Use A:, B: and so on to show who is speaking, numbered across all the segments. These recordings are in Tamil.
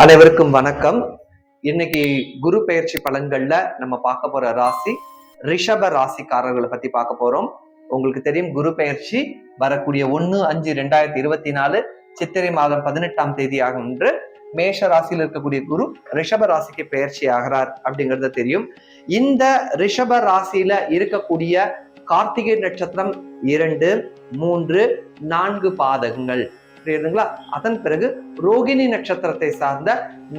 A: அனைவருக்கும் வணக்கம். இன்னைக்கு குரு பெயர்ச்சி பலன்கள்ல நம்ம பார்க்க போற ராசி ரிஷப ராசிக்காரர்களை பத்தி பார்க்க போறோம். உங்களுக்கு தெரியும் குரு பெயர்ச்சி வரக்கூடிய ஒன்னு அஞ்சு ரெண்டாயிரத்தி இருபத்தி நாலு சித்திரை மாதம் பதினெட்டாம் தேதி ஆகும் என்று மேஷ ராசியில் இருக்கக்கூடிய குரு ரிஷப ராசிக்கு பெயர்ச்சி ஆகிறார் அப்படிங்கிறது தெரியும். இந்த ரிஷப ராசியில இருக்கக்கூடிய கார்த்திகை நட்சத்திரம் இரண்டு மூன்று நான்கு பாதகங்கள். புரியுதுங்களா அதன் பிறகு ரோகிணி நட்சத்திரத்தை சார்ந்த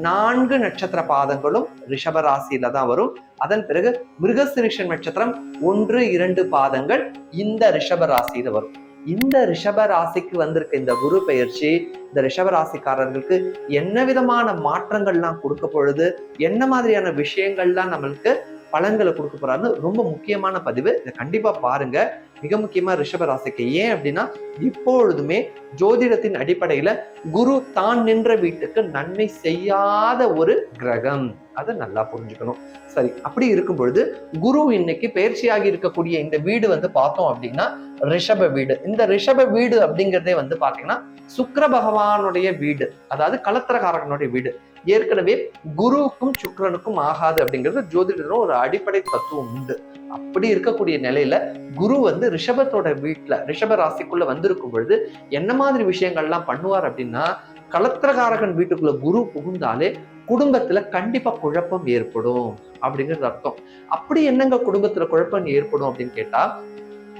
A: நான்கு நட்சத்திர பாதங்களும் ரிஷப ராசியில தான் வரும். அதன் பிறகு மிருகசிரிஷன் நட்சத்திரம் ஒன்று இரண்டு பாதங்கள் இந்த ரிஷப ராசியில வரும். இந்த ரிஷப ராசிக்கு வந்திருக்க இந்த குரு பெயர்ச்சி இந்த ரிஷப ராசிக்காரர்களுக்கு என்ன விதமான மாற்றங்கள்லாம் கொடுக்க பொழுது என்ன மாதிரியான விஷயங்கள்லாம் நம்மளுக்கு பலன்களை கொடுக்க போறாருன்னு ரொம்ப முக்கியமான பதிவு. இதை கண்டிப்பா பாருங்க. மிக முக்கியமா ரிஷப ராசிக்கு. ஏன் அப்படின்னா இப்பொழுதுமே ஜோதிடத்தின் அடிப்படையில குரு தான் நின்ற வீட்டுக்கு நன்மை செய்யாத ஒரு கிரகம். அதை நல்லா புரிஞ்சுக்கணும். சரி அப்படி இருக்கும் பொழுது குரு இன்னைக்கு பயிற்சியாகி இருக்கக்கூடிய இந்த வீடு வந்து பார்த்தோம் அப்படின்னா ரிஷப வீடு. இந்த ரிஷப வீடு அப்படிங்கிறதே வந்து பாத்தீங்கன்னா சுக்கர பகவானுடைய வீடு. அதாவது கலத்திரகாரகனுடைய வீடு. ஏற்கனவே குருவுக்கும் சுக்ரனுக்கும் ஆகாது அப்படிங்கிறது ஜோதிடரும் ஒரு அடிப்படை தத்துவம் உண்டு. அப்படி இருக்கக்கூடிய நிலையில குரு வந்து ரிஷபத்தோட வீட்டில் ரிஷப ராசிக்குள்ள வந்திருக்கும் பொழுது என்ன மாதிரி விஷயங்கள்லாம் பண்ணுவார் அப்படின்னா கலத்திரகாரகன் வீட்டுக்குள்ள குரு புகுந்தாலே குடும்பத்துல கண்டிப்பா குழப்பம் ஏற்படும் அப்படிங்கிறது அர்த்தம். அப்படி என்னங்க குடும்பத்துல குழப்பம் ஏற்படும் அப்படின்னு கேட்டா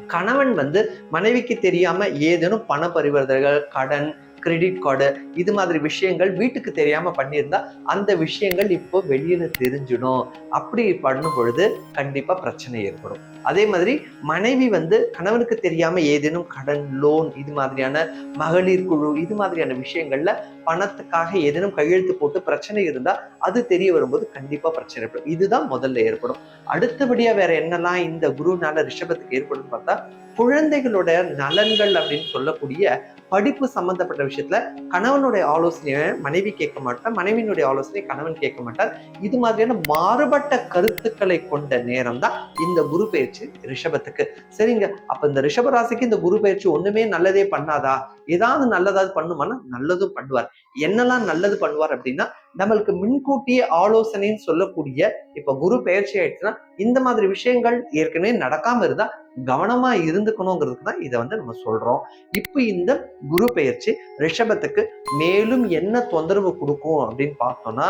A: கணவன் வந்து மனைவிக்கு தெரியாம ஏதேனும் பண பரிவர்த்தனைகள் கடன் கிரெடிட் கார்டு இது மாதிரி விஷயங்கள் வீட்டுக்கு தெரியாம பண்ணியிருந்தா அந்த விஷயங்கள் இப்போ வெளியில தெரிஞ்சிடும். அப்படி பண்ணும் பொழுது கண்டிப்பா பிரச்சனை ஏற்படும். அதே மாதிரி மனைவி வந்து கணவனுக்கு தெரியாம ஏதேனும் கடன் லோன் இது மாதிரியான மகளிர் குழு இது மாதிரியான விஷயங்கள்ல பணத்துக்காக ஏதேனும் கையெழுத்து போட்டு பிரச்சனை இருந்தா அது தெரிய வரும்போது கண்டிப்பா பிரச்சனை ஏற்படும். இதுதான் முதல்ல ஏற்படும். அடுத்தபடியா வேற என்னெல்லாம் இந்த குருனால ரிஷபத்துக்கு ஏற்படும் பார்த்தா குழந்தைகளோட நலன்கள் அப்படின்னு சொல்லக்கூடிய படிப்பு சம்பந்தப்பட்ட விஷயத்துல கணவனுடைய ஆலோசனையை மனைவி கேட்க மாட்டார் மனைவியினுடைய ஆலோசனை கணவன் கேட்க மாட்டார். இது மாதிரியான மாறுபட்ட கருத்துக்களை கொண்ட நேரம் தான் இந்த குரு பயிற்சி ரிஷபத்துக்கு. சரிங்க அப்ப இந்த ரிஷபராசிக்கு இந்த குரு பயிற்சி ஒண்ணுமே நல்லதே பண்ணாதா? ஏதாவது நல்லதாவது பண்ணுமானா நல்லதும் பண்ணுவார். என்னெல்லாம் நல்லது பண்ணுவார் அப்படின்னா நம்மளுக்கு முன்கூட்டியே ஆலோசனைன்னு சொல்லக்கூடிய இப்ப குரு பயிற்சி ஆயிடுச்சுன்னா இந்த மாதிரி விஷயங்கள் ஏற்கனவே நடக்காம இருந்தா கவனமா இருந்துக்கணுங்கிறதுக்கு தான் இதை வந்து நம்ம சொல்றோம். இப்போ இந்த குரு பெயர்ச்சி ரிஷபத்துக்கு மேலும் என்ன தொந்தரவு கொடுக்கும் அப்படின்னு பார்த்தோம்னா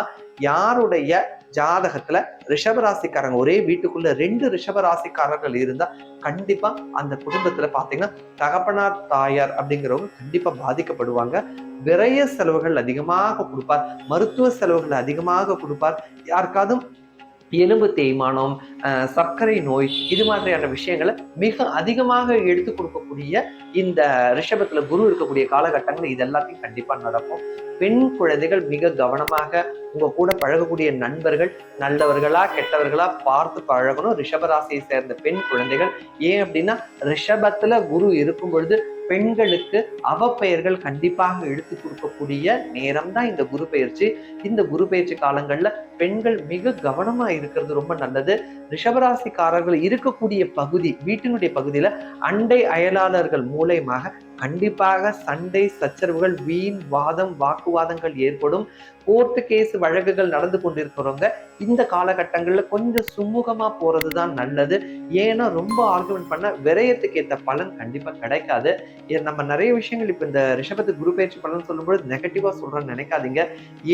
A: யாருடைய ஜாதகத்துல ரிஷபராசிக்காரங்க ஒரே வீட்டுக்குள்ள ரெண்டு ரிஷபராசிக்காரர்கள் இருந்தா கண்டிப்பா அந்த குடும்பத்துல பாத்தீங்கன்னா தகப்பனார் தாயார் அப்படிங்கிறவங்க கண்டிப்பா பாதிக்கப்படுவாங்க. விரைய செலவுகள் அதிகமாக கொடுப்பார். மருத்துவ செலவுகள் அதிகமாக கொடுப்பார். யாருக்காவது எலும்பு தேய்மானம் சர்க்கரை நோய் இது மாதிரியான விஷயங்களை மிக அதிகமாக எடுத்து கொடுக்கக்கூடிய இந்த ரிஷபத்துல குரு இருக்கக்கூடிய காலகட்டங்கள் இது எல்லாத்தையும் கண்டிப்பா நடக்கும். பெண் குழந்தைகள் மிக கவனமாக உங்க கூட பழகக்கூடிய நண்பர்கள் நல்லவர்களா கெட்டவர்களா பார்த்து பழகணும். ரிஷபராசியை சேர்ந்த பெண் குழந்தைகள். ஏன் அப்படின்னா ரிஷபத்துல குரு இருக்கும் பொழுது பெண்களுக்கு அவப்பெயர்கள் கண்டிப்பாக எடுத்து கொடுக்கக்கூடிய நேரம் தான் இந்த குரு பயிற்சி. இந்த குரு பயிற்சி காலங்கள்ல பெண்கள் மிக கவனமா இருக்கிறது ரொம்ப நல்லது. ரிஷபராசிக்காரர்கள் இருக்கக்கூடிய பகுதி வீட்டினுடைய பகுதியில் அண்டை அயலாளர்கள் மூலயமாக கண்டிப்பாக சண்டை சச்சரவுகள் வீண் வாதம் வாக்குவாதங்கள் ஏற்படும். கோர்ட்டு கேஸ் வழக்குகள் நடந்து கொண்டிருக்கிறவங்க இந்த காலகட்டங்களில் கொஞ்சம் சுமூகமா போறதுதான் நல்லது. ஏன்னா ரொம்ப ஆர்குமெண்ட் பண்ண விரயத்துக்கு ஏற்ற பலன் கண்டிப்பா கிடைக்காது. நம்ம நிறைய விஷயங்கள் இப்ப இந்த ரிஷபத்து குரு பயிற்சி பலன் சொல்லும்போது நெகட்டிவா சொல்கிறேன்னு நினைக்காதீங்க.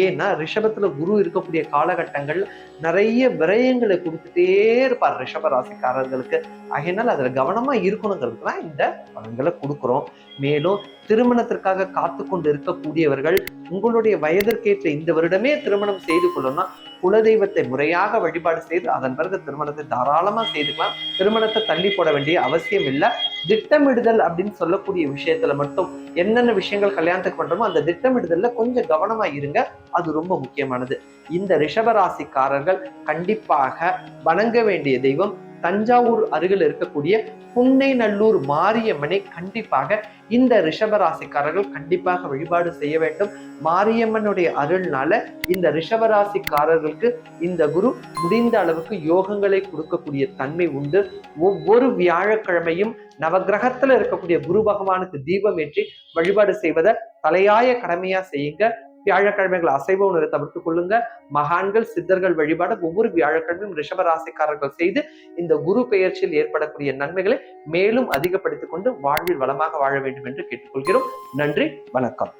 A: ஏன்னா ரிஷபத்துல குரு இருக்கக்கூடிய காலகட்டங்கள் நிறைய விரயங்களை கொடுத்துட்டே இருப்பார் ரிஷப ராசிக்காரர்களுக்கு. ஆகையினால் அதுல கவனமா இருக்கணுங்கிறது தான் இந்த பலன்களை கொடுக்குறோம். மேலும் திருமணத்திற்காக காத்து கொண்டு இருக்கக்கூடியவர்கள் உங்களுடைய வயதிற்கேற்ற இந்த வருடமே திருமணம் செய்து கொள்ளணும்னா குலதெய்வத்தை முறையாக வழிபாடு செய்து அதன் பிறகு திருமணத்தை தாராளமா செய்துக்கலாம். திருமணத்தை தள்ளி போட வேண்டிய அவசியம் இல்லை. திட்டமிடுதல் அப்படின்னு சொல்லக்கூடிய விஷயத்துல மட்டும் என்னென்ன விஷயங்கள் கல்யாணத்துக்கு பண்றோமோ அந்த திட்டமிடுதல்ல கொஞ்சம் கவனமா இருங்க. அது ரொம்ப முக்கியமானது. இந்த ரிஷபராசிக்காரர்கள் கண்டிப்பாக வணங்க வேண்டிய தெய்வம் தஞ்சாவூர் அருகில் இருக்கக்கூடிய புன்னைநல்லூர் மாரியம்மனை கண்டிப்பாக இந்த ரிஷபராசிக்காரர்கள் கண்டிப்பாக வழிபாடு செய்ய வேண்டும். மாரியம்மனுடைய அருள்னால இந்த ரிஷபராசிக்காரர்களுக்கு இந்த குரு முடிந்த அளவுக்கு யோகங்களை கொடுக்கக்கூடிய தன்மை உண்டு. ஒவ்வொரு வியாழக்கிழமையும் நவகிரகத்துல இருக்கக்கூடிய குரு பகவானுக்கு தீபம் ஏற்றி வழிபாடு செய்வதை தலையாய கடமையா செய்யுங்க. வியாழக்கிழமைகள் அசைவ உணவை தவிர்த்துக் கொள்ளுங்க. மகான்கள் சித்தர்கள் வழிபாடு ஒவ்வொரு வியாழக்கிழமையும் ரிஷபராசிக்காரர்கள் செய்து இந்த குரு பெயர்ச்சியில் ஏற்படக்கூடிய நன்மைகளை மேலும் அதிகப்படுத்திக் கொண்டு வாழ்வில் வளமாக வாழ வேண்டும் என்று கேட்டுக்கொள்கிறோம். நன்றி வணக்கம்.